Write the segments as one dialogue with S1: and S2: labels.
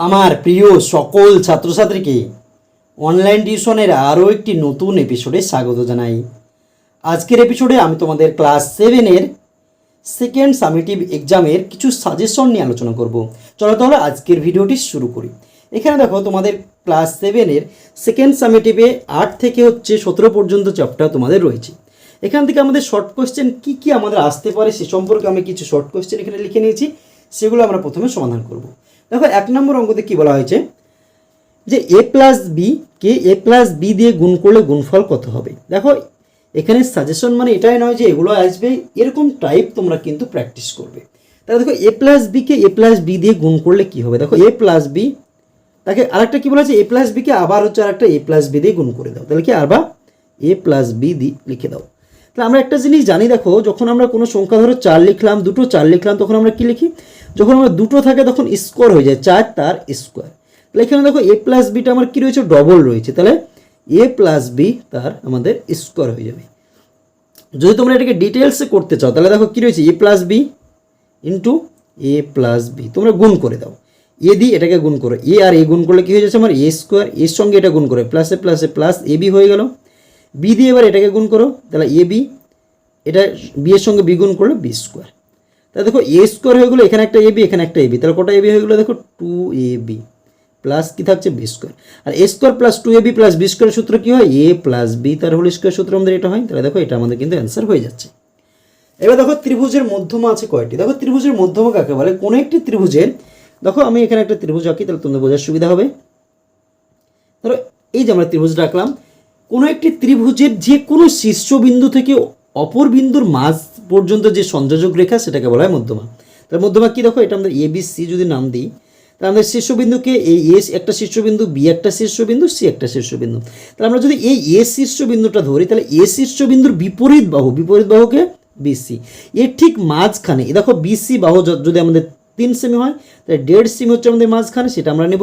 S1: আমার প্রিয় সকল ছাত্রছাত্রীকে অনলাইন টিউশনের আরও একটি নতুন এপিসোডে স্বাগত জানাই। আজকের এপিসোডে আমি তোমাদের ক্লাস সেভেনের সেকেন্ড সামিটিভ এক্সামের কিছু সাজেশন নিয়ে আলোচনা করব। চলো তাহলে আজকের ভিডিওটি শুরু করি। এখানে দেখো তোমাদের ক্লাস সেভেনের সেকেন্ড সামিটিভে আট থেকে হচ্ছে সতেরো পর্যন্ত চ্যাপ্টার তোমাদের রয়েছে। এখান থেকে আমাদের শর্ট কোয়েশ্চেন কী কী আমাদের আসতে পারে সে সম্পর্কে আমি কিছু শর্ট কোশ্চেন এখানে লিখে নিয়েছি, সেগুলো আমরা প্রথমে সমাধান করব। দেখো এক নম্বর অঙ্কতে কী বলা হয়েছে? যে এ প্লাস বি কে এ প্লাস বি দিয়ে গুণ করলে গুণফল কত হবে? দেখো, এখানে সাজেশন মানে এটাই নয় যে এগুলো আসবে, এরকম টাইপ তোমরা কিন্তু প্র্যাকটিস করবে। তাহলে দেখো এ প্লাস বিকে এ প্লাস বি দিয়ে গুণ করলে কি হবে? দেখো এ প্লাস বি তাকে আরেকটা কি বলা আছে এ প্লাস বিকে আবার হচ্ছে আরেকটা এ প্লাস বি দিয়ে গুণ করে দাও। তাহলে কি আবার এ প্লাস বি দি লিখে দাও। তাহলে আমরা একটা জিনিস জানি, দেখো, যখন আমরা কোনো সংখ্যা ধরো চার লিখলাম, দুটো চার লিখলাম, তখন আমরা কি লিখি? যখন আমরা দুটো থাকে, তখন স্কোয়ার হয়ে যায়, চার তার স্কোয়ার তাহলে এখানে দেখো এ প্লাস বিটা আমার কী রয়েছে? ডবল রয়েছে। তাহলে এ প্লাস বি তার আমাদের স্কোয়ার হয়ে যাবে। যদি তোমরা এটাকে ডিটেলসে করতে চাও, তাহলে দেখো কী রয়েছে? A plus B into A plus B তোমরা গুণ করে দাও। এ দিয়ে এটাকে গুণ করো। এ আর এ গুণ করলে কী হয়ে যাচ্ছে? আমার এ স্কোয়ার এর সঙ্গে এটা গুণ করে প্লাসে প্লাসে প্লাস এ বি হয়ে গেল। বি দিয়ে এবার এটাকে গুণ করো, তাহলে এ বি এটা বি এর সঙ্গে বি গুণ করলে বি স্কোয়ার তাহলে দেখো এ স্কোয়ার হয়ে গেলো, এখানে একটা এ বি এখানে একটা এ বি তাহলে কটা এ বি হয়ে গেলো দেখো? টু এ বি প্লাস কী থাকছে? B square R A square plus two A B plus B স্কোয়ারের সূত্র কী হয়? এ প্লাস বি তার হোল স্কোয়ার সূত্র আমাদের এটা হয়। তাহলে দেখো, এটা আমাদের কিন্তু অ্যান্সার হয়ে যাচ্ছে। এবার দেখো, ত্রিভুজের মধ্যমা আছে কয়টি? দেখো, ত্রিভুজের মধ্যমা কাকে বলে? কোনো একটি ত্রিভুজের দেখো, আমি এখানে একটা ত্রিভুজ আঁকি, তাহলে তোমাদের বোঝার সুবিধা হবে। ধরো, এই যে আমরা ত্রিভুজ রাখলাম কোনো একটি ত্রিভুজের যে কোনো শীর্ষবিন্দু থেকে অপর বিন্দুর মাঝ পর্যন্ত যে সংযোজক রেখা, সেটাকে বলা হয় মধ্যমা। তাহলে মধ্যমা কি দেখো? এটা আমাদের এ বি সি যদি নাম দিই, তাহলে আমাদের শীর্ষবিন্দুকে এই এ একটা শীর্ষবিন্দু বি একটা শীর্ষবিন্দু সি একটা শীর্ষবিন্দু। তাহলে আমরা যদি এই এ শীর্ষবিন্দুটা ধরি, তাহলে এ শীর্ষবিন্দুর বিপরীত বাহু, বিপরীত বাহুকে বিসি এর ঠিক মাঝখানে দেখো বিসি বাহু যদি আমাদের তিন সেমি হয়, তাহলে দেড় সেমি হচ্ছে আমাদের মাঝখানে, সেটা আমরা নেব।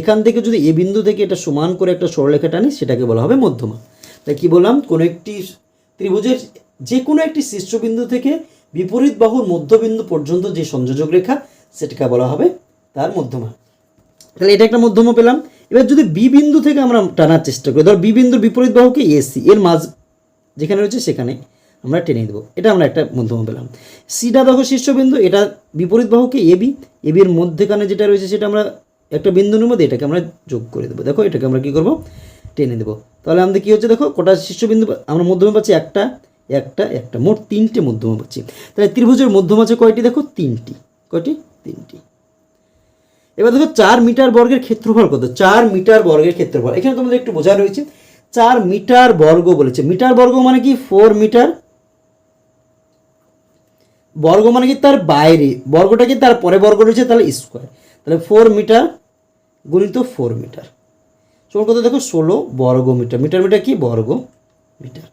S1: এখান থেকে যদি এ বিন্দু থেকে এটা সমান করে একটা সরলরেখা টানি, সেটাকে বলা হবে মধ্যমা। তাই কি বললাম? কোনো একটি ত্রিভুজের যে কোনো একটি শীর্ষবিন্দু থেকে বিপরীত বাহুর মধ্যবিন্দু পর্যন্ত যে সংযোজক রেখা, সেটাকে বলা হবে তার মধ্যমা। তাহলে এটা একটা মধ্যমা পেলাম। এবার যদি বি বিন্দু থেকে আমরা টানার চেষ্টা করি, ধর বি বিন্দুর বিপরীত বাহুকে এসি এর মাঝ যেখানে রয়েছে সেখানে। আমরা টেনে দেবো এটা আমরা একটা মধ্যমা পেলাম। সিটা দেখো শীর্ষবিন্দু, এটা বিপরীত বাহুকে এবি এবির মধ্যেখানে যেটা রয়েছে সেটা আমরা একটা বিন্দু নেব এটাকে আমরা যোগ করে দেবো। দেখো, এটাকে আমরা কী করব? টেনে দেবো তাহলে আমাদের কী হচ্ছে? দেখো, কটা শীর্ষবিন্দু আমরা মধ্যমা পাচ্ছি একটা একটা একটা, মোট তিনটে মধ্যমা পাচ্ছি। তাহলে ত্রিভুজের মধ্যমা আছে কয়টি? দেখো, তিনটি। কয়টি? তিনটি। এবার দেখো, চার মিটার বর্গের ক্ষেত্রফল কত? চার মিটার বর্গের ক্ষেত্রফল। এখানে তোমাদের একটু বোঝা রয়েছে। চার মিটার বর্গ বলেছে। মিটার বর্গ মানে কি? ফোর মিটার বর্গ মানে কি তার বাইরে? বর্গটা কি তার পরে বর্গ রয়েছে? তাহলে স্কোয়ার তাহলে ফোর মিটার গুণিত ফোর মিটার সমান কত দেখো, ষোলো বর্গ মিটার মিটার মিটার কি? বর্গ মিটার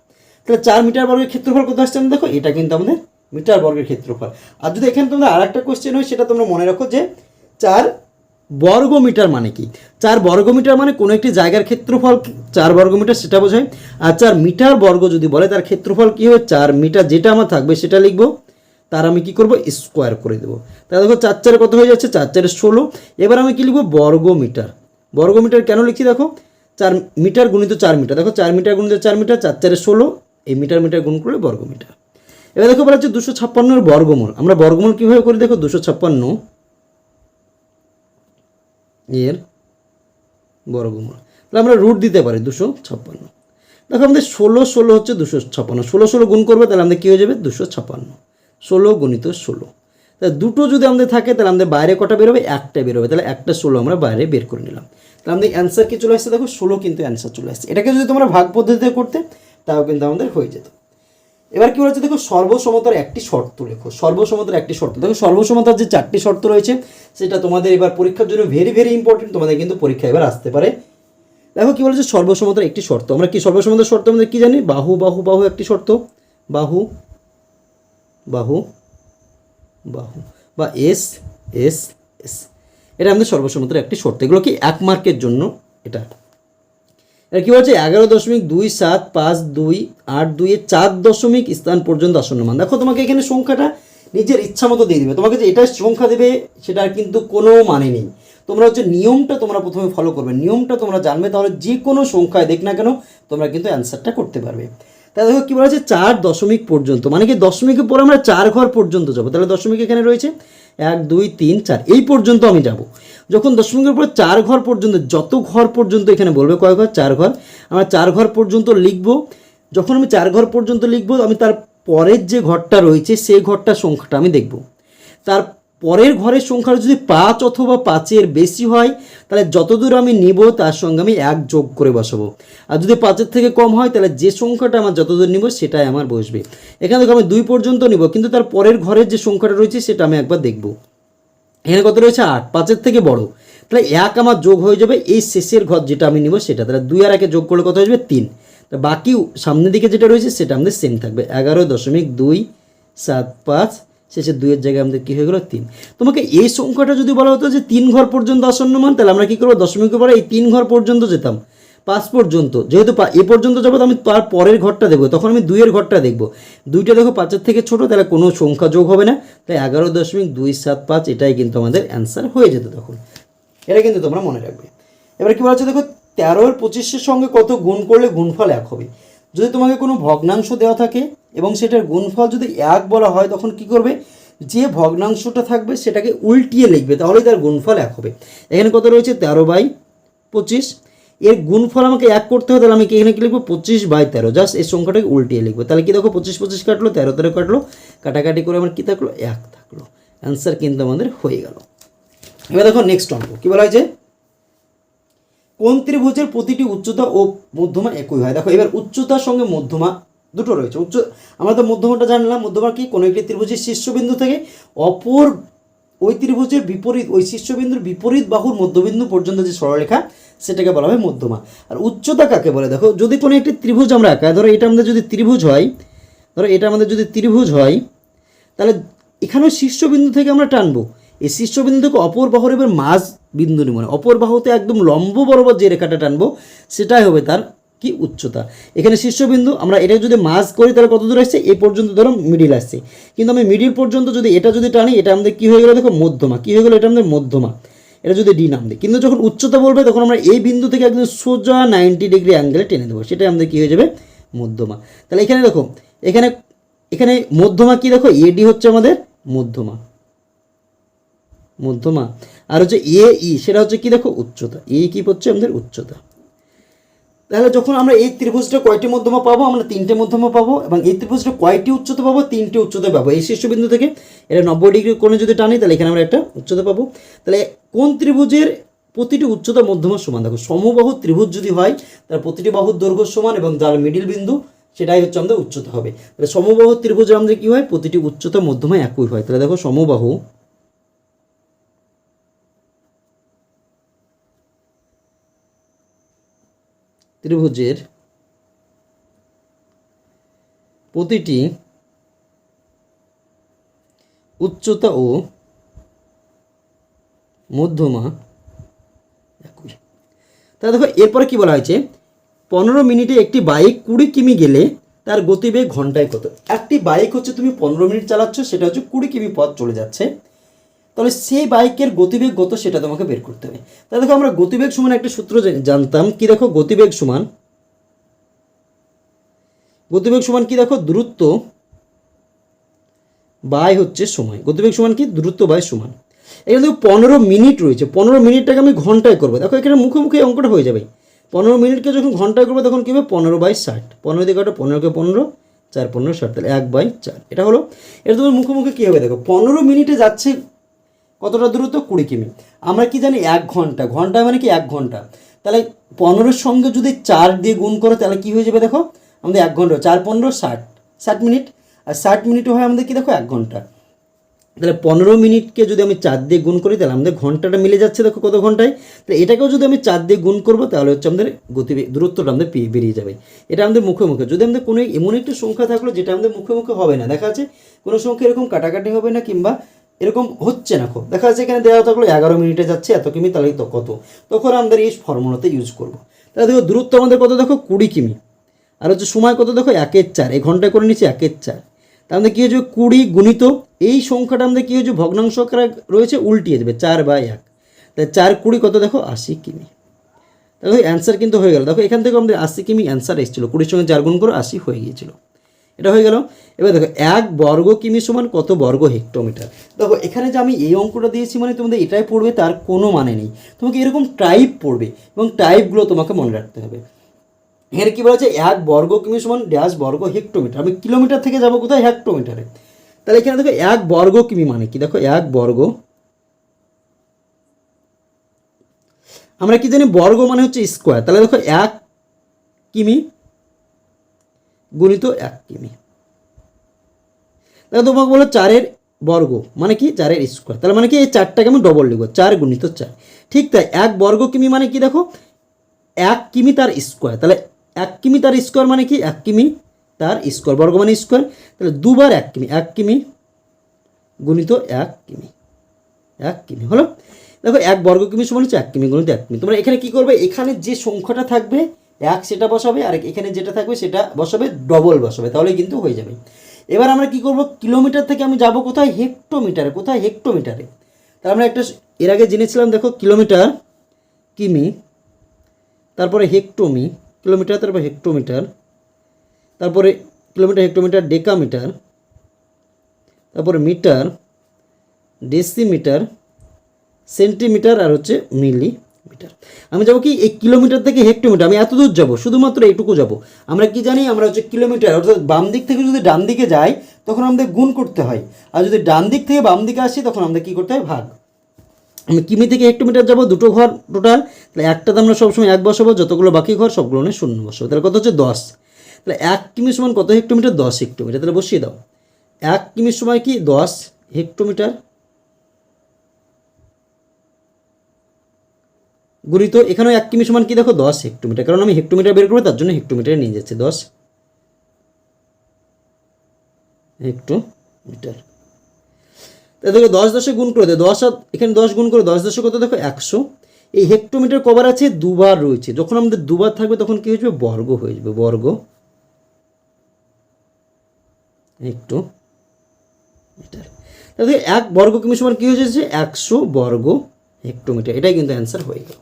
S1: তাহলে চার মিটার বর্গের ক্ষেত্রফল কত আসছে দেখো? এটা কিন্তু আমাদের মিটার বর্গের ক্ষেত্রফল। আর যদি এখানে তোমাদের আর একটা কোশ্চেন হয়, সেটা তোমরা মনে রাখো যে চার বর্গ মিটার মানে কি? চার বর্গ মিটার মানে কোনো একটি জায়গার ক্ষেত্রফল চার বর্গ মিটার সেটা বোঝায়। আর চার মিটার বর্গ যদি বলে, তার ক্ষেত্রফল কী হবে চার মিটার যেটা আমার থাকবে, সেটা লিখব। তার আমি কি করব? স্কোয়ার করে দেবো। তাহলে দেখো চার চারে কত হয়ে যাচ্ছে? চার চারে ষোলো। এবার আমি কি লিখব? বর্গ মিটার বর্গ মিটার কেন লিখছি দেখো? চার মিটার গুণিত চার মিটার। দেখো চার মিটার গুণিত চার মিটার, চার চারে ষোলো। এই মিটার মিটার গুণ করলে বর্গ মিটার এবার দেখো বলা হচ্ছে দুশো ছাপ্পান্নর বর্গমূল। আমরা বর্গমূল কীভাবে করি দেখো? দুশো ছাপ্পান্ন এর বর্গমূল। তাহলে আমরা রুট দিতে পারি দুশো ছাপ্পান্ন। দেখো আমাদের ষোলো ষোলো হচ্ছে দুশো ছাপ্পান্ন। ষোলো ষোলো গুণ করবে, তাহলে আমাদের কী হয়ে যাবে? দুশো ছাপ্পান্ন। ষোলো গুণিত ষোলো। তাহলে দুটো যদি আমাদের থাকে, তাহলে আমাদের বাইরে কটা বেরোবে একটা বেরোবে তাহলে একটা ষোলো আমরা বাইরে বের করে নিলাম। তাহলে আমাদের অ্যান্সার কি চলে আসছে? দেখো, ষোলো কিন্তু অ্যান্সার চলে আসছে। এটাকে যদি তোমরা ভাগ পদ্ধতিতে করতে, তাও কিন্তু আমাদের হয়ে যেত। এবার কি বলেছে? দেখো, সর্বসমতার একটি শর্ত লেখো। সর্বসমতার একটি শর্ত। দেখো, সর্বসমতার যে চারটি শর্ত রয়েছে, সেটা তোমাদের এবার পরীক্ষার জন্য ভেরি ভেরি ইম্পর্টেন্ট তোমাদের কিন্তু পরীক্ষা এবার আসতে পারে। দেখো, কি বলেছে? সর্বসমতার একটি শর্ত। আমরা কি সর্বসমতার শর্ত আমাদের কি জানি? বাহু বাহু বাহু একটি শর্ত। বাহু বাহু বাহু, বা এস এস এস। এটা আমাদের সর্বসমতার একটি শর্ত। এগুলো কি এক মার্কের জন্য? এটা। এটা কী বলছে? এগারো দশমিক দুই সাত পাঁচ দুই আট দুইয়ে চার দশমিক স্থান পর্যন্ত আসন্ন মান দেখো তোমাকে এখানে সংখ্যাটা নিজের ইচ্ছা মতো দিয়ে দিবে। তোমাকে যে এটা সংখ্যা দেবে, সেটার কিন্তু কোনো মানে নেই। তোমরা হচ্ছে নিয়মটা তোমরা প্রথমে ফলো করবে। নিয়মটা তোমরা জানবে, তাহলে যে কোনো সংখ্যায় দেখ না কেন, তোমরা কিন্তু অ্যান্সারটা করতে পারবে। তাহলে দেখো কী বলা হচ্ছে চার দশমিক পর্যন্ত। মানে কি দশমিকের পরে আমরা চার ঘর পর্যন্ত যাব। তাহলে দশমিক এখানে রয়েছে? এক, দুই, তিন, চার। এই পর্যন্ত আমি যাব। যখন দশমিকের পরে চার ঘর পর্যন্ত, যত ঘর পর্যন্ত এখানে বলবে কয় ঘর? চার ঘর। আমরা চার ঘর পর্যন্ত লিখব। যখন আমি চার ঘর পর্যন্ত লিখব, আমি তার পরের যে ঘরটা রয়েছে, সেই ঘরটার সংখ্যাটা আমি দেখব। তার পরের ঘরের সংখ্যা যদি পাঁচ অথবা পাঁচের বেশি হয়, তাহলে যতদূর আমি নিব, তার সঙ্গে আমি এক যোগ করে বসাবো। আর যদি পাঁচের থেকে কম হয়, তাহলে যে সংখ্যাটা আমার যতদূর নিব, সেটাই আমার বসবে। এখানে দেখো, আমি দুই পর্যন্ত নিব, কিন্তু তার পরের ঘরের যে সংখ্যাটা রয়েছে, সেটা আমি একবার দেখব। এখানে কত রয়েছে? আট। পাঁচের থেকে বড়। তাহলে এক আমার যোগ হয়ে যাবে, এই শেষের ঘর যেটা আমি নিব, সেটা। তাহলে দুই আর একে যোগ করলে কত হয়ে যাবে তিন। তা বাকি সামনের দিকে যেটা রয়েছে, সেটা আমাদের সেম থাকবে। এগারো দশমিক দুই সাত পাঁচ শেষে দুইয়ের জায়গায় আমাদের কী হয়ে গেলো? তিন। তোমাকে এই সংখ্যাটা যদি বলা হতো যে তিন ঘর পর্যন্ত আসন্ন মান, তাহলে আমরা কী করব? দশমিকের পরে এই তিন ঘর পর্যন্ত যেতাম। পাঁচ পর্যন্ত। যেহেতু এ পর্যন্ত যাব, তো আমি তার পরের ঘরটা দেখব। তখন আমি দুইয়ের ঘরটা দেখব। দুইটা দেখো, পাঁচের থেকে ছোট, তাহলে কোনো সংখ্যা যোগ হবে না। তাই এগারো দশমিক দুই সাত পাঁচ, এটাই কিন্তু আমাদের অ্যান্সার হয়ে যেত তখন। এটা কিন্তু তোমরা মনে রাখবে। এবার কী বলা হচ্ছে দেখো, তেরোর পঁচিশের সঙ্গে কত গুণ করলে গুণফল এক হবে? যদি তোমাকে কোনো ভগ্নাংশ দেওয়া থাকে এবং সেটার গুণফল যদি এক বলা হয়, তখন কি করবে? যে ভগ্নাংশটা থাকবে, সেটাকে উল্টিয়ে লিখবে। তাহলেই তার গুণফল এক হবে। এখানে কত রয়েছে? তেরো বাই পঁচিশ। এর গুণফল আমাকে এক করতে হবে, তাহলে আমি কি এখানে কি লিখব? পঁচিশ বাই তেরো। জাস্ট এই সংখ্যাটাকে উল্টিয়ে লিখব। তাহলে কি দেখো, পঁচিশ পঁচিশ কাটলো, তেরো তেরো কাটলো। কাটাকাটি করে আমার কী থাকল? এক থাকল। অ্যান্সার কিন্তু আমাদের হয়ে গেল। এবার দেখো নেক্সট অঙ্ক। কী বলা হয়েছে? কোন ত্রিভুজের প্রতিটি উচ্চতা ও মধ্যমা একই হয়? দেখো, এবার উচ্চতার সঙ্গে মধ্যমা দুটো রয়েছে। উচ্চ আমরা তো মধ্যমাটা জানলাম মধ্যমা কি? কোনো একটি ত্রিভুজের শীর্ষবিন্দু থেকে অপর ওই ত্রিভুজের বিপরীত, ওই শীর্ষবিন্দুর বিপরীত বাহুর মধ্যবিন্দু পর্যন্ত যে সরলরেখা, সেটাকে বলা হয় মধ্যমা আর উচ্চতা কাকে বলে? দেখো, যদি কোনো একটি ত্রিভুজ আমরা আঁকা, ধরো এটা আমাদের যদি ত্রিভুজ হয়, ধরো এটা আমাদের যদি ত্রিভুজ হয়, তাহলে এখানেও শীর্ষবিন্দু থেকে আমরা টানবো। এই শীর্ষবিন্দু থেকে অপর বাহুর এবার মাঝ বিন্দু নিব অপর বাহুতে একদম লম্ব বরাবর যে রেখাটা টানবো, সেটাই হবে তার কি উচ্চতা? এখানে শীর্ষবিন্দু, আমরা এটা যদি মাঝ করি, তাহলে কত দূর আসছে? এই পর্যন্ত ধরো মিডিল আসছে। কিন্তু আমি মিডিল পর্যন্ত যদি এটা যদি টানি, এটা আমাদের কী হয়ে গেলো? দেখো মধ্যমা। কী হয়ে গেলো? এটা আমাদের মধ্যমা। এটা যদি ডি নাম দিই। কিন্তু যখন উচ্চতা বলবে, তখন আমরা এই বিন্দু থেকে একদম সোজা নাইনটি ডিগ্রি অ্যাঙ্গেলে টেনে দেবো। সেটাই আমাদের কী হয়ে যাবে? মধ্যমা। তাহলে এখানে দেখো, এখানে এখানে মধ্যমা কি দেখো? এডি হচ্ছে আমাদের মধ্যমা। মধ্যমা। আর হচ্ছে এ ই সেটা হচ্ছে কি দেখো? উচ্চতা। এ কি হচ্ছে? আমাদের উচ্চতা। তাহলে যখন আমরা এই ত্রিভুজটা কয়টি মধ্যমা পাবো? আমরা তিনটে মধ্যমা পাবো এবং এই ত্রিভুজটা কয়টি উচ্চতা পাবো? তিনটে উচ্চতা পাবো। এই শীর্ষবিন্দু থেকে এটা নব্বই ডিগ্রি কোণে যদি টানি, তাহলে এখানে আমরা একটা উচ্চতা পাবো। তাহলে কোন ত্রিভুজের প্রতিটি উচ্চতা মধ্যমা সমান? দেখো, সমবাহু ত্রিভুজ যদি হয়, তাহলে প্রতিটি বাহুর দৈর্ঘ্য সমান এবং যার মিডিল বিন্দু, সেটাই হচ্ছে আমাদের উচ্চতা হবে। তাহলে সমবাহু ত্রিভুজের আমাদের কী হয়? প্রতিটি উচ্চতা মধ্যমা একই হয়। তাহলে দেখো, সমবাহু ত্রিভুজের প্রতিটি উচ্চতা ও মধ্যমা একই। তাহলে দেখো, এরপরে কি বলা হয়েছে? পনেরো মিনিটে একটি বাইক কুড়ি কিমি গেলে তার গতিবেগ ঘন্টায় কত? একটি বাইক হচ্ছে তুমি পনেরো মিনিট চালাচ্ছ, সেটা হচ্ছে কুড়ি কিমি পথ চলে যাচ্ছে। তাহলে সেই বাইকের গতিবেগ কত সেটা তোমাকে বের করতে হবে। তাহলে দেখো আমরা গতিবেগ সমান একটা সূত্র জানতাম। কি দেখো? গতিবেগ সমান। গতিবেগ সমান কি দেখো? দূরত্ব বাই হচ্ছে সময়। গতিবেগ সমান কি? দূরত্ব বাই সমান। এখানে দেখো পনেরো মিনিট রয়েছে। পনেরো মিনিটটাকে আমি ঘন্টায় করব। দেখো এখানে মুখে মুখে অঙ্কটা হয়ে যাবে। পনেরো মিনিটকে যখন ঘন্টায় করব, তখন কী হবে? পনেরো বাই ষাট। পনেরো দিকে একটা পনেরোকে পনেরো, চার পনেরো, ষাট। তাহলে এক বাই চার। এটা হলো, এটা তোমার মুখে মুখে কী হবে? দেখো, পনেরো মিনিটে যাচ্ছে কতটা দূরত্ব? কুড়ি কিমি। আমরা কি জানি এক ঘণ্টা। ঘণ্টা মানে কি? এক ঘণ্টা। তাহলে পনেরোর সঙ্গে যদি চার দিয়ে গুণ করো, তাহলে কি হয়ে যাবে দেখো? আমাদের এক ঘণ্টা। চার, পনেরো, ষাট। ষাট মিনিট। আর ষাট মিনিট হয় আমাদের কি দেখো? এক ঘণ্টা। তাহলে পনেরো মিনিটকে যদি আমি চার দিয়ে গুণ করি, তাহলে আমাদের ঘন্টাটা মিলে যাচ্ছে দেখো কত ঘন্টায়। তাহলে এটাকেও যদি আমি চার দিয়ে গুণ করব, তাহলে হচ্ছে আমাদের গতি দূরত্বটা আমাদের বেরিয়ে যাবে। এটা আমাদের মুখে মুখে। যদি আমাদের কোনো এমন একটা সংখ্যা থাকল, যেটা আমাদের মুখে মুখে হবে না, দেখা যাচ্ছে কোনো সংখ্যা এরকম কাটাকাটি হবে না কিংবা এরকম হচ্ছে না খুব। দেখা যাচ্ছে এখানে দেওয়া থাকল, এগারো মিনিটে যাচ্ছে, এত কিমি, তাহলে তো কত? তখন আমাদের এই ফর্মুলাতে ইউজ করব। তাহলে দেখো, দূরত্ব আমাদের কত? দেখো, কুড়ি কিমি। আর হচ্ছে সময় কত? দেখো, একের চার। এই ঘন্টায় করে নিচ্ছে একের চার। তার মধ্যে কী হয়েছে? কুড়ি গুণিত, এই সংখ্যাটা আমাদের কী হয়েছে? ভগ্নাংশ রয়েছে, উল্টিয়ে যাবে চার বাই এক। তাহলে চার কুড়ি কত? দেখো, আশি কিমি। দেখো অ্যান্সার কিন্তু হয়ে গেল। দেখো, এখান থেকে আমাদের আশি কিমি অ্যান্সার এসেছিল। কুড়ির সঙ্গে চার গুণ করে, আশি হয়ে গিয়েছিল। এটা হয়ে গেল। এবার দেখো, এক বর্গ কিমি সমান কত বর্গ হেক্টোমিটার? দেখো, এখানে যে আমি এই অঙ্কটা দিয়েছি মানে তোমাদের এটাই পড়বে, তার কোনো মানে নেই। তোমাকে এরকম টাইপ পড়বে এবং টাইপগুলো তোমাকে মনে রাখতে হবে। এখানে কী বলা হচ্ছে এক বর্গ কিমি সমান ড্যাশ বর্গ হেক্টোমিটার। আমি কিলোমিটার থেকে যাব কোথায়? হেক্টোমিটারে। তাহলে এখানে দেখো, এক বর্গ কিমি মানে কি? দেখো, এক বর্গ। আমরা কি জানি বর্গ মানে হচ্ছে স্কোয়ার তাহলে দেখো, এক কিমি গুণিত এক কিমি দেখো তোমাকে বলো চারের বর্গ মানে কি? চারের স্কোয়ার। তাহলে মানে কি এই চারটাকে আমি ডবল লিখব, চার গুণিত চার। ঠিক তাই, এক বর্গ কিমি মানে কি দেখো? এক কিমি তার স্কোয়ার। তাহলে এক কিমি তার স্কোয়ার মানে কি? এক কিমি তার স্কোয়ার। বর্গ মানে স্কোয়ার। তাহলে দুবার এক কিমি এক কিমি গুণিত এক কিমি এক কিমি। হলো? দেখো, এক বর্গ কিমি সমান হচ্ছে এক কিমি গুণিত এক কিমি। তোমরা এখানে কি করবে? এখানে যে সংখ্যাটা থাকবে এক সেটা বসাবে, আর এখানে যেটা থাকবে সেটা বসাবে ডবল বসাবে তাহলে কিন্তু হয়ে যাবে। এবার আমরা কি করব? কিলোমিটার থেকে আমি যাব কোথায়? হেক্টোমিটারে কোথায়? হেক্টোমিটারে। তাহলে আমরা একটা এর আগে জেনেছিলাম, দেখো, কিলোমিটার, কিমি, তারপরে হেক্টোমি, কিলোমিটার, তারপরে হেক্টোমিটার, তারপরে কিলোমিটার, হেক্টোমিটার, ডেকামিটার, তারপরে মিটার, ডেসিমিটার, সেন্টিমিটার, আর হচ্ছে মিলিমিটার আমি যাব কি, এই কিলোমিটার থেকে হেক্টোমিটার, আমি এত দূর যাব, শুধুমাত্র এইটুকু যাব। আমরা কি জানি, আমরা হচ্ছে কিলোমিটার, অর্থাৎ বাম দিক থেকে যদি ডান দিকে যাই, তখন আমাদের গুণ করতে হয়। আর যদি ডান দিক থেকে বাম দিকে আসি, তখন আমাদের কী করতে হয়? ভাগ। আমি কিমি থেকে হেক্টোমিটার যাব, দুটো ঘর টোটাল তাহলে একটাতে আমরা সবসময় এক বসাবো, যতগুলো বাকি ঘর, সবগুলো নিয়ে শূন্য বসাবো। তাহলে কত হচ্ছে? দশ। তাহলে এক কিমি সমান কত হেক্টোমিটার? দশ হেক্টোমিটার। তাহলে বসিয়ে দাও। এক কিমির সময় কি? দশ হেক্টোমিটার। গুণিত এখানেও এক কিমি সমান কি দেখো? দশ হেক্টোমিটার। কারণ আমি হেক্টোমিটার বের করব, তার জন্য হেক্টোমিটারে নিয়ে যাচ্ছি। দশ হেক্টোমিটার। তাহলে দেখো, দশ দশে গুণ করে দেয় দশ এখানে দশ গুণ করে দশ দশে কত দেখো? একশো। এই হেক্টোমিটার কবার আছে দুবার রয়েছে। যখন আমাদের দুবার থাকবে, তখন কি হয়ে যাবে? বর্গ হয়ে যাবে। বর্গ একটু মিটার তাহলে এক বর্গ কিমি সমান কী হয়ে যাচ্ছে? একশো বর্গ হেক্টোমিটার এটাই কিন্তু অ্যান্সার হয়ে গেল।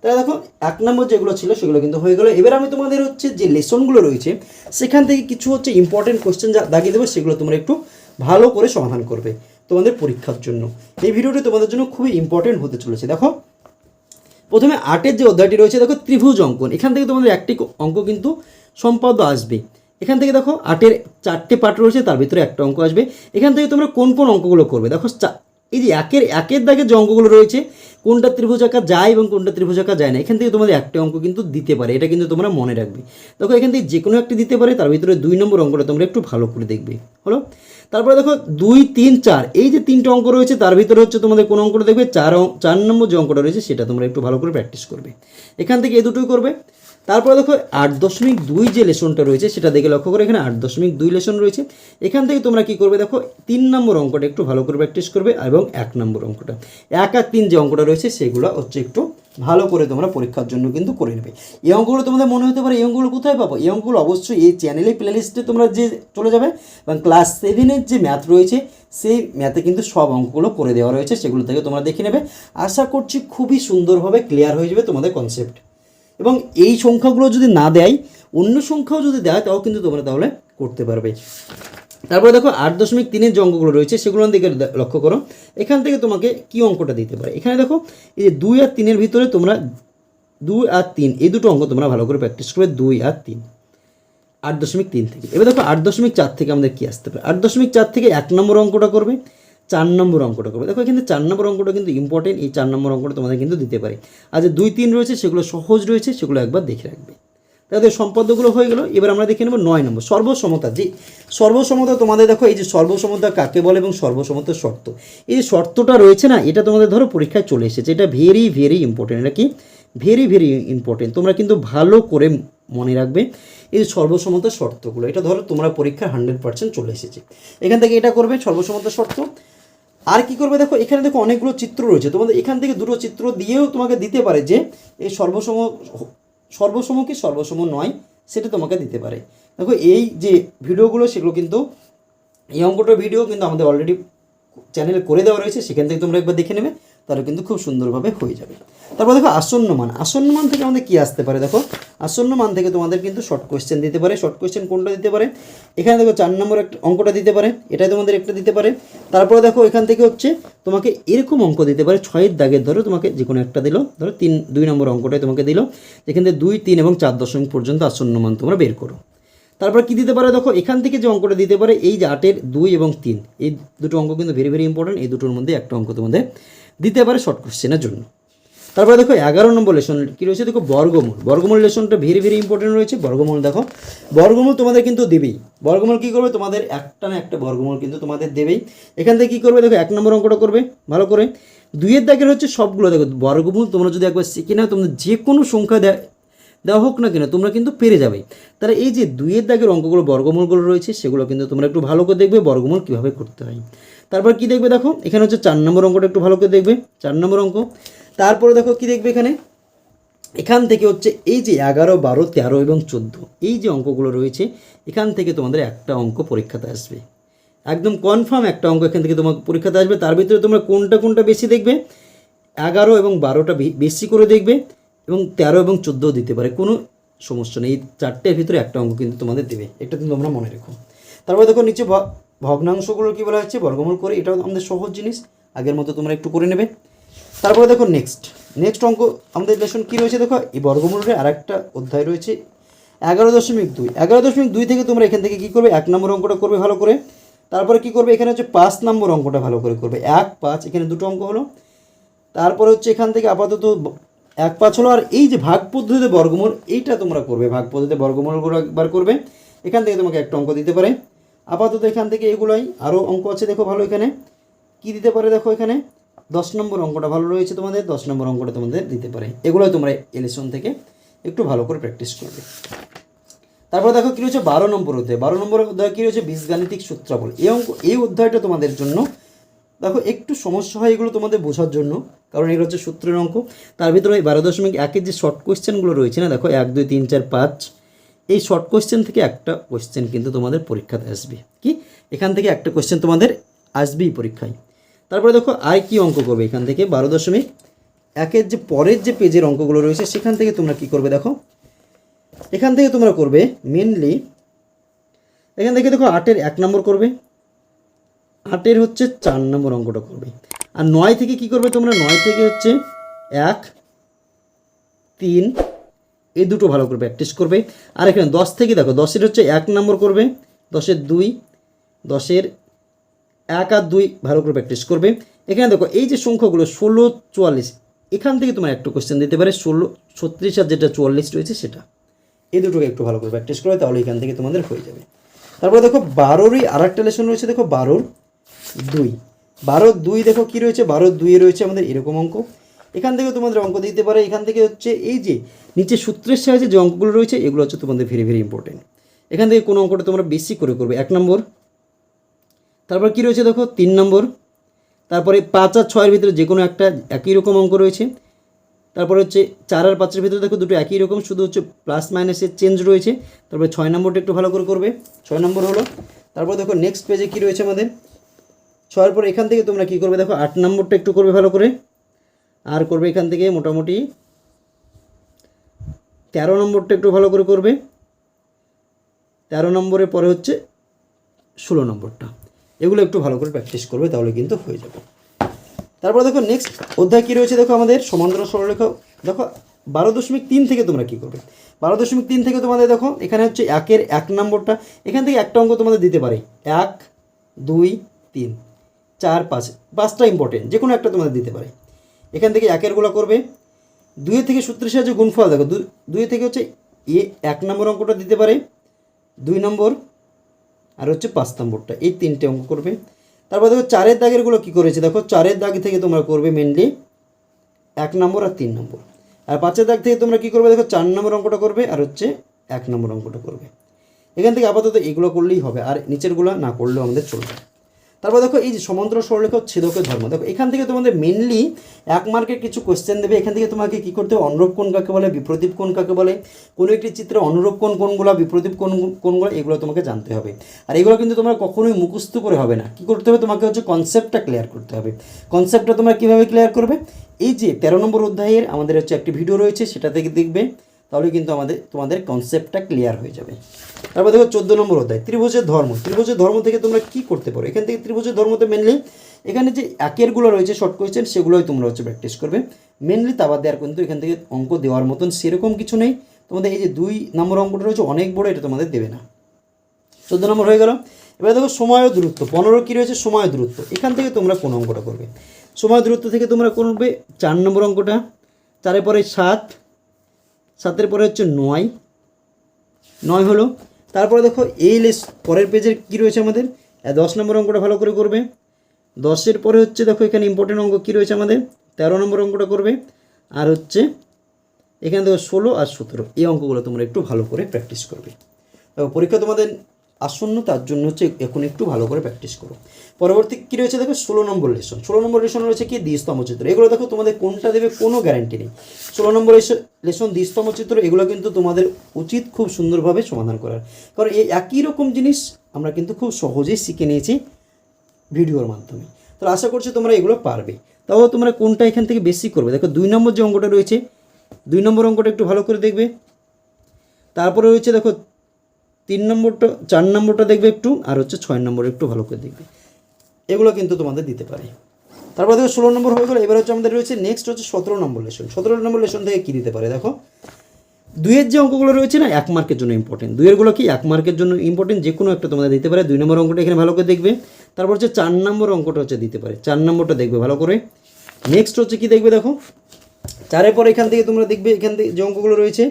S1: তাহলে দেখো, এক নম্বর যেগুলো ছিল, সেগুলো কিন্তু হয়ে গেল। এবার আমি তোমাদের হচ্ছে যে লেসনগুলো রয়েছে, সেখান থেকে কিছু হচ্ছে ইম্পর্টেন্ট কোশ্চেন দাগিয়ে দেবো, সেগুলো তোমরা একটু ভালো করে সমাধান করবে তোমাদের পরীক্ষার জন্য। এই ভিডিওটি তোমাদের জন্য খুবই ইম্পর্টেন্ট হতে চলেছে। দেখো, প্রথমে আটের যে অধ্যায়টি রয়েছে, দেখো, ত্রিভুজ অঙ্কন। এখান থেকে তোমাদের একটি অঙ্ক কিন্তু সম্পাদ্য আসবে। এখান থেকে দেখো, আটের চারটে পার্ট রয়েছে, তার ভিতরে একটা অঙ্ক আসবে। এখান থেকে তোমরা কোন কোন অঙ্কগুলো করবে? দেখো এই যে একের একের দাগে যে অঙ্কগুলো রয়েছে, কোনটা ত্রিভুজ আঁকা যায় এবং কোনটা ত্রিভুজ আঁকা যায় না, এখান থেকে তোমাদের একটা অঙ্ক কিন্তু দিতে পারে, এটা কিন্তু তোমরা মনে রাখবে। দেখো, এখান থেকে যে কোনো একটি দিতে পারে, তার ভিতরে দুই নম্বর অঙ্কটা তোমরা একটু ভালো করে দেখবে, হলো? তারপরে দেখো, দুই, তিন, চার, এই যে তিনটে অঙ্ক রয়েছে, তার ভিতরে হচ্ছে তোমাদের কোন অঙ্কটা দেখবে, চার চার নম্বর যে অঙ্কটা রয়েছে, সেটা তোমরা একটু ভালো করে প্র্যাকটিস করবে। এখান থেকে এ দুটোই করবে তারপরে দেখো আট দশমিক দুই যে লেশনটা রয়েছে, সেটা দেখে লক্ষ্য করে এখানে আট দশমিক দুই লেশন রয়েছে। এখান থেকে তোমরা কি করবে দেখো, তিন নম্বর অঙ্কটা একটু ভালো করে প্র্যাকটিস করবে এবং এক নম্বর অঙ্কটা। এক আর তিন যে অঙ্কটা রয়েছে, সেগুলো হচ্ছে একটু ভালো করে তোমরা পরীক্ষার জন্য কিন্তু করে নেবে। এই অঙ্কগুলো তোমাদের মনে হতে পারে, এই অঙ্কগুলো কোথায় পাবো? এই অঙ্কগুলো অবশ্যই এই চ্যানেলে প্লেলিস্টে তোমরা যে চলে যাবে এবং ক্লাস সেভেনের যে ম্যাথ রয়েছে, সেই ম্যাথে কিন্তু সব অঙ্কগুলো করে দেওয়া রয়েছে, সেগুলো থেকে তোমরা দেখে নেবে। আশা করছি খুবই সুন্দরভাবে ক্লিয়ার হয়ে যাবে তোমাদের কনসেপ্ট এবং এই সংখ্যাগুলো যদি না দেয়, অন্য সংখ্যাও যদি দেয়, তাও কিন্তু তোমরা তাহলে করতে পারবে। তারপরে দেখো, আট দশমিক তিনের যে অঙ্কগুলো রয়েছে সেগুলো দিকে লক্ষ্য করো। এখান থেকে তোমাকে কি অঙ্কটা দিতে পারে? এখানে দেখো, এই যে দুই আর তিনের ভিতরে তোমরা দুই আর তিন, এই দুটো অঙ্ক তোমরা ভালো করে প্র্যাকটিস করবে, দুই আর তিন। আট দশমিক তিন থেকে। এবার দেখো, আট দশমিক চার থেকে আমাদের কি আসতে পারে? আট দশমিক চার থেকে এক নম্বর অঙ্কটা করবে। চার নম্বর অঙ্কটা করবে। দেখো এখানে চার নম্বর অঙ্কটা কিন্তু ইম্পর্টেন্ট এই চার নম্বর অঙ্কটা তোমাদের কিন্তু দিতে পারে। আর যে দুই, তিন রয়েছে, সেগুলো সহজ রয়েছে, সেগুলো একবার দেখে রাখবে। তাদের সম্পদগুলো হয়ে গেল, এবার আমরা দেখে নেব নয় নম্বর। সর্বসমতা যে সর্বসমতা তোমাদের দেখো, এই যে সর্বসমতা কাকে বলে এবং সর্বসমতার শর্ত। এই যে শর্তটা রয়েছে না, এটা তোমাদের ধরো পরীক্ষায় চলে এসেছে। এটা ভেরি ভেরি ইম্পর্টেন্ট এটা কি? ভেরি ভেরি ইম্পর্টেন্ট তোমরা কিন্তু ভালো করে মনে রাখবে এই সর্বসমতার শর্তগুলো। এটা ধরো তোমরা পরীক্ষায় হান্ড্রেড পার্সেন্ট চলে এসেছে। এখান থেকে এটা করবে সর্বসমতার শর্ত। আর কি করবে? দেখো, এখানে দেখো অনেকগুলো চিত্র রয়েছে। তোমাদের এখান থেকে দুটো চিত্র দিয়েও তোমাকে দিতে পারে যে এই সর্বসম সর্বসম কি সর্বসম নয়, সেটা তোমাকে দিতে পারে। দেখো, এই যে ভিডিওগুলো, সেগুলো কিন্তু, এই অঙ্কটার ভিডিও কিন্তু আমাদের অলরেডি চ্যানেলে করে দেওয়া রয়েছে। সেখান থেকে তোমরা একবার দেখে নেবে, তাহলে কিন্তু খুব সুন্দরভাবে হয়ে যাবে। তারপর দেখো আসন্ন মান থেকে আমাদের কী আসতে পারে? দেখো আসন্ন মান থেকে তোমাদের কিন্তু শর্ট কোয়েশ্চেন দিতে পারে। শর্ট কোয়েশ্চেন কোনটা দিতে পারে? এখানে দেখো চার নম্বর একটা অঙ্কটা দিতে পারে। এটাই তোমাদের একটা দিতে পারে। তারপরে দেখো এখান থেকে হচ্ছে তোমাকে এরকম অঙ্ক দিতে পারে, ছয়ের দাগের ধরো তোমাকে যে কোনো একটা দিল। ধরো তিন, দুই নম্বর অঙ্কটাই তোমাকে দিল। এখান থেকে দুই, তিন এবং চার দশমিক পর্যন্ত আসন্ন মান তোমরা বের করো। তারপর কি দিতে পারে দেখো? এখান থেকে যে অঙ্কটা দিতে পারে, এই যে আটের দুই এবং তিন, এই দুটো অঙ্ক কিন্তু ভেরি ভেরি ইম্পর্টেন্ট এই দুটোর মধ্যে একটা অঙ্ক তোমাদের দিতে পারে শর্ট কোশ্চেনের জন্য। তারপরে দেখো এগারো নম্বর লেসন কী রয়েছে? দেখো বর্গমূল। বর্গমূল লেসনটা ভেরি ভেরি ইম্পর্টেন্ট রয়েছে। বর্গমূল দেখো, বর্গমূল তোমাদের কিন্তু দেবেই। বর্গমূল কী করবে? তোমাদের একটা না একটা বর্গমূল কিন্তু তোমাদের দেবেই। এখান থেকে কী করবে? দেখো এক নম্বর অঙ্কটা করবে, ভালো করে। দুইয়ের দাগের হচ্ছে সবগুলো। দেখো বর্গমূল তোমরা যদি একবার শিখে নাও, তোমরা যে কোনো সংখ্যা দেয়, দেওয়া হোক না কেন, তোমরা কিন্তু পেরে যাবে। তাহলে এই যে দুইয়ের দাগের অঙ্কগুলো, বর্গমূলগুলো রয়েছে, সেগুলো কিন্তু তোমরা একটু ভালো করে দেখবে, বর্গমূল কীভাবে করতে হয়। তারপর কি দেখবে দেখো? এখানে হচ্ছে চার নম্বর অঙ্কটা একটু ভালো করে দেখবে। চার নম্বর অঙ্ক তারপরে দেখো কি দেখবে এখানে? এখান থেকে হচ্ছে এই যে এগারো, বারো, তেরো এবং চোদ্দ, এই যে অঙ্কগুলো রয়েছে, এখান থেকে তোমাদের একটা অঙ্ক পরীক্ষাতে আসবে। একদম কনফার্ম একটা অঙ্ক এখান থেকে তোমার পরীক্ষাতে আসবে। তার ভিতরে তোমরা কোনটা কোনটা বেশি দেখবে? এগারো এবং বারোটা বেশি করে দেখবে এবং তেরো এবং চোদ্দোও দিতে পারে। কোনো সমস্যা নেই। এই চারটের ভিতরে একটা অঙ্ক কিন্তু তোমাদের দেবে। এটা কিন্তু তোমরা মনে রেখো। তারপরে দেখো নিচে ভগ্নাংশগুলো কী বলা হচ্ছে? বর্গমূল করে। এটাও আমাদের সহজ জিনিস। আগের মতো তোমরা একটু করে নেবে। তারপরে দেখো নেক্সট নেক্সট অঙ্ক, আমাদের লেসন কী রয়েছে দেখো? এই বর্গমূলের আর একটা অধ্যায় রয়েছে। এগারো দশমিক দুই। এগারো দশমিক দুই থেকে তোমরা এখান থেকে কী করবে? এক নম্বর অঙ্কটা করবে ভালো করে। তারপরে কী করবে? এখানে হচ্ছে পাঁচ নম্বর অঙ্কটা ভালো করে করবে। এক, পাঁচ, এখানে দুটো অঙ্ক হলো। তারপরে হচ্ছে এখান থেকে আপাতত এক, পাঁচ হলো। আর এই যে ভাগ পদ্ধতিতে বর্গমূল, এইটা তোমরা করবে। ভাগ পদ্ধতিতে বর্গমূলগুলো একবার করবে। এখান থেকে তোমাকে একটা অঙ্ক দিতে পারে। আপাতত এখান থেকে এগুলোই। আরও অঙ্ক আছে দেখো ভালো এখানে। কি দিতে পারে দেখো এখানে? দশ নম্বর অঙ্কটা ভালো রয়েছে তোমাদের, দশ নম্বর অঙ্কটা তোমাদের দিতে পারে। এগুলোই তোমরা এলেশন থেকে একটু ভালো করে প্র্যাকটিস করবে। তারপর দেখো কী রয়েছে বারো নম্বর অধ্যায়। বারো নম্বর অধ্যায় কী রয়েছে? বীজগাণিতিক সূত্রাবল। এই অঙ্ক, এই অধ্যায়টা তোমাদের জন্য, দেখো একটু সমস্যা হয় এগুলো তোমাদের বোঝার জন্য, কারণ এগুলো হচ্ছে সূত্রের অঙ্ক। তার ভিতরে ওই বারো দশমিক একের যে শর্ট কোয়েশ্চেনগুলো রয়েছে না, দেখো এক, দুই, তিন, চার, পাঁচ, এই শর্ট কোয়েশ্চেন থেকে একটা কোয়েশ্চেন কিন্তু তোমাদের পরীক্ষাতে আসবে। কি? এখান থেকে একটা কোয়েশ্চেন তোমাদের আসবেই পরীক্ষায়। তারপরে দেখো আর কি অঙ্ক করবে? এখান থেকে বারো দশমিক একের যে পরের যে পেজের অঙ্কগুলো রয়েছে, সেখান থেকে তোমরা কি করবে দেখো? এখান থেকে তোমরা করবে মেনলি এখান থেকে দেখো আটের এক নম্বর করবে। আটের হচ্ছে চার নম্বর অঙ্কটা করবে। আর নয় থেকে কি করবে তোমরা? নয় থেকে হচ্ছে এক, তিন, এই দুটো ভালো করে প্র্যাকটিস করবে। আর এখানে দশ থেকে দেখো, দশের হচ্ছে এক নম্বর করবে, দশের দুই, দশের এক আর দুই ভালো করে প্র্যাকটিস করবে। এখানে দেখো, এই যে সংখ্যাগুলো ষোলো, চুয়াল্লিশ, এখান থেকে তোমার একটা কোশ্চেন দিতে পারে, ষোলো, ছত্রিশ আর যেটা চুয়াল্লিশ রয়েছে সেটা। এই দুটোকে একটু ভালো করে প্র্যাকটিস করবে তাহলে এখান থেকে তোমাদের হয়ে যাবে। তারপরে দেখো, বারোরই আর একটা লেসন রয়েছে, দেখো, বারোর দুই। বারো দুই দেখো কি রয়েছে? বারো দুইয়ে রয়েছে আমাদের এরকম অঙ্ক। এখান থেকে তোমাদের অঙ্ক দিতে পারে, এখান থেকে হচ্ছে এই যে নিচে সূত্রের সাহায্যে যে অঙ্কগুলো রয়েছে, এগুলো হচ্ছে তোমাদের ভেরি ভেরি ইম্পর্টেন্ট এখান থেকে কোনো অঙ্কটা তোমরা বেশি করে করবে, এক নম্বর তারপর কি রয়েছে দেখো? তিন নম্বর। তারপরে পাঁচ আর ছয়ের ভিতরে যে কোনো একটা একই রকম অঙ্ক রয়েছে। তারপরে হচ্ছে চার আর পাঁচের ভিতরে দেখো দুটো একই রকম, শুধু হচ্ছে প্লাস মাইনাসের চেঞ্জ রয়েছে। তারপরে ছয় নম্বরটা একটু ভালো করে করবে। ছয় নম্বর হলো, তারপর দেখো নেক্সট পেজে কি রয়েছে আমাদের? ছয়ের পর এখান থেকে তোমরা কি করবে? দেখো আট নম্বরটা একটু করবে ভালো করে। আর করবে এখান থেকে মোটামুটি তেরো নম্বরটা একটু ভালো করে করবে। তেরো নম্বরের পরে হচ্ছে ষোলো নম্বরটা। এগুলো একটু ভালো করে প্র্যাকটিস করবে, তাহলে কিন্তু হয়ে যাবে। তারপর দেখো নেক্সট অধ্যায় কী রয়েছে দেখো আমাদের? সমান্তরাল সরলরেখা। দেখো, বারো দশমিক তিন থেকে তোমরা কী করবে? বারো দশমিক তিন থেকে তোমাদের দেখো, এখানে হচ্ছে একের এক নম্বরটা। এখান থেকে একটা অঙ্ক তোমাদের দিতে পারে। এক, দুই, তিন, চার, পাঁচ, পাঁচটা ইম্পর্টেন্ট যে কোনো একটা তোমাদের দিতে পারে। এখান থেকে একেরগুলো করবে। দুই থেকে সূত্রের সাহায্যে গুণফল, দেখো, দুই থেকে হচ্ছে এ এক নম্বর অঙ্কটা দিতে পারে। দুই নম্বর আর হচ্ছে পাঁচ নম্বরটা এই তিনটে অঙ্ক করবে। তারপর দেখো চারের দাগেরগুলো কী করেছে? দেখো চারের দাগ থেকে তোমরা করবে মেনলি এক নম্বর আর তিন নম্বর। আর পাঁচের দাগ থেকে তোমরা কী করবে? দেখো চার নম্বর অঙ্কটা করবে আর হচ্ছে এক নম্বর অঙ্কটা করবে। এখান থেকে আপাতত এগুলো করলেই হবে। আর নিচেরগুলো না করলেও আমাদের চলবে তারপর দেখো, এই যে সমান্তর সরলেখ ছেদকের ধর্ম। দেখো, এখান থেকে তোমাদের মেনলি এক মার্কের কিছু কোশ্চেন দেবে। এখান থেকে তোমাকে কী করতে হবে? অনুরূপ কোণ কাকে বলে? বিপ্রদীপ কোণ কাকে বলে? কোনো একটি চিত্রে অনুরূপ কোণ কোনগুলো বিপ্রদীপ কোণ কোনগুলো এগুলো তোমাকে জানতে হবে। আর এগুলো কিন্তু তোমার কখনোই মুখস্থ করে হবে না। কী করতে হবে? তোমাকে হচ্ছে কনসেপ্টটা ক্লিয়ার করতে হবে। কনসেপ্টটা তোমরা কীভাবে ক্লিয়ার করবে? এই যে তেরো নম্বর অধ্যায়ের আমাদের হচ্ছে একটি ভিডিও রয়েছে সেটা থেকে দেখবে তাহলে কিন্তু আমাদের, তোমাদের কনসেপ্টটা ক্লিয়ার হয়ে যাবে। তারপর দেখো চোদ্দ নম্বর অধ্যায়, ত্রিভুজের ধর্ম। ত্রিভুজের ধর্ম থেকে তোমরা কি করতে পারো? এখান থেকে ত্রিভুজের ধর্মতে মেনলি এখানে যে একেরগুলো রয়েছে শর্ট কোয়েশ্চেন সেগুলোই তোমরা হচ্ছে প্র্যাকটিস করবে। মেনলি তা বাদ দেওয়ার কিন্তু এখান থেকে অঙ্ক দেওয়ার মতন সেরকম কিছু নেই। তোমাদের এই যে দুই নম্বর অঙ্কটা রয়েছে, অনেক বড় এটা তোমাদের দেবে না। চোদ্দ নম্বর হয়ে গেল। এবার দেখো সময় ও দূরত্ব, পনেরো কী রয়েছে? সময় দূরত্ব। এখান থেকে তোমরা কোন অঙ্কটা করবে? সময় দূরত্ব থেকে তোমরা করবে চার নম্বর অঙ্কটা, চারের পরে সাত সাতের পরে হচ্ছে নয়। নয় হলো। তারপরে দেখো, এই লেস পরের পেজের কী রয়েছে আমাদের? দশ নম্বর অঙ্কটা ভালো করে করবে। দশের পরে হচ্ছে দেখো, এখানে ইম্পর্টেন্ট অঙ্ক কী রয়েছে আমাদের? তেরো নম্বর অঙ্কটা করবে। আর হচ্ছে এখানে দেখো ষোলো আর সতেরো। এই অঙ্কগুলো তোমরা একটু ভালো করে প্র্যাকটিস করবে। পরীক্ষা তোমাদের আসন্ন, তার জন্য হচ্ছে এখন একটু ভালো করে প্র্যাকটিস করো। পরবর্তী কী রয়েছে দেখো? ষোলো নম্বর লেসন ষোলো নম্বর লেসন রয়েছে কি? দ্বিস্তম চিত্র। এগুলো দেখো, তোমাদের কোনটা দেবে কোনো গ্যারান্টি নেই। ষোলো নম্বর লেসন দ্বিস্তম চিত্র, এগুলো কিন্তু তোমাদের উচিত খুব সুন্দরভাবে সমাধান করার। কারণ এই একই রকম জিনিস আমরা কিন্তু খুব সহজেই শিখে নিয়েছি ভিডিওর মাধ্যমে। তো আশা করছি তোমরা এগুলো পারবে। তাও তোমরা কোনটা এখান থেকে বেশি করবে? দেখো, দুই নম্বর যে অঙ্কটা রয়েছে, দুই নম্বর অঙ্কটা একটু ভালো করে দেখবে। তারপরে রয়েছে দেখো তিন নম্বরটা, চার নম্বরটা দেখবে একটু, আর হচ্ছে ছয় নম্বর একটু ভালো করে দেখবে। এগুলো কিন্তু তোমাদের দিতে পারে। তারপর দেখো ষোলো নম্বর হয়ে গেলো, এবার হচ্ছে আমাদের রয়েছে নেক্সট হচ্ছে সতেরো নম্বর লেশন সতেরো নম্বর লেশন থেকে কী দিতে পারে দেখো? দুইয়ের যে অঙ্কগুলো রয়েছে না, এক মার্কের জন্য ইম্পর্টেন্ট দুইয়েরগুলো কি এক মার্কের জন্য ইম্পর্টেন্ট যে কোনো একটা তোমাদের দিতে পারে। দুই নম্বর অঙ্কটা এখানে ভালো করে দেখবে। তারপর হচ্ছে চার নম্বর অঙ্কটা হচ্ছে দিতে পারে। চার নম্বরটা দেখবে ভালো করে। নেক্সট হচ্ছে কি দেখবে দেখো? চারের পর এখান থেকে তোমরা দেখবে এখান থেকে যে অঙ্কগুলো রয়েছে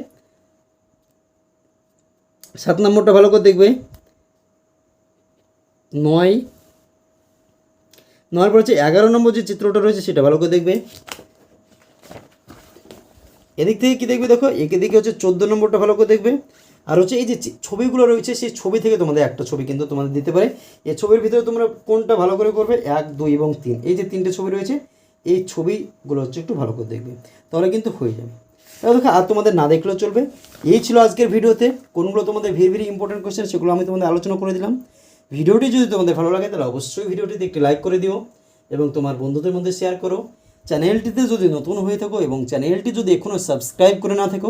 S1: সাত নম্বরটা ভালো করে দেখবে। নয়। নয়ের পর হচ্ছে এগারো নম্বর যে চিত্রটা রয়েছে সেটা ভালো করে দেখবে। এদিক থেকে কি দেখবে দেখো? একে দিকে হচ্ছে চোদ্দ নম্বরটা ভালো করে দেখবে। আর হচ্ছে এই যে ছবিগুলো রয়েছে, সেই ছবি থেকে তোমাদের একটা ছবি কিন্তু তোমাদের দিতে পারে। এই ছবির ভিতরে তোমরা কোনটা ভালো করে করবে? এক, দুই এবং তিন। এই যে তিনটে ছবি রয়েছে, এই ছবিগুলো হচ্ছে একটু ভালো করে দেখবে। তাহলে কিন্তু হয়ে যাবে। দেখো, আর তোমাদের না দেখলেও চলবে। এই ছিল আজকের ভিডিওতে। কোনগুলো তোমাদের ভেরি ভেরি ইম্পর্টেন্ট কোয়েশ্চেন সেগুলো আমি তোমাদের আলোচনা করে দিলাম। ভিডিওটি যদি তোমাদের ভালো লাগে, তাহলে অবশ্যই ভিডিওটিতে একটি লাইক করে দিও এবং তোমার বন্ধুদের মধ্যে শেয়ার করো। চ্যানেলটিতে যদি নতুন হয়ে থাকো এবং চ্যানেলটি যদি এখনও সাবস্ক্রাইব করে না থাকো,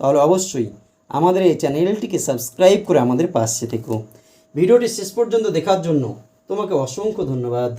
S1: তাহলে অবশ্যই আমাদের এই চ্যানেলটিকে সাবস্ক্রাইব করে আমাদের পাশে থেকো। ভিডিওটি শেষ পর্যন্ত দেখার জন্য তোমাকে অসংখ্য ধন্যবাদ।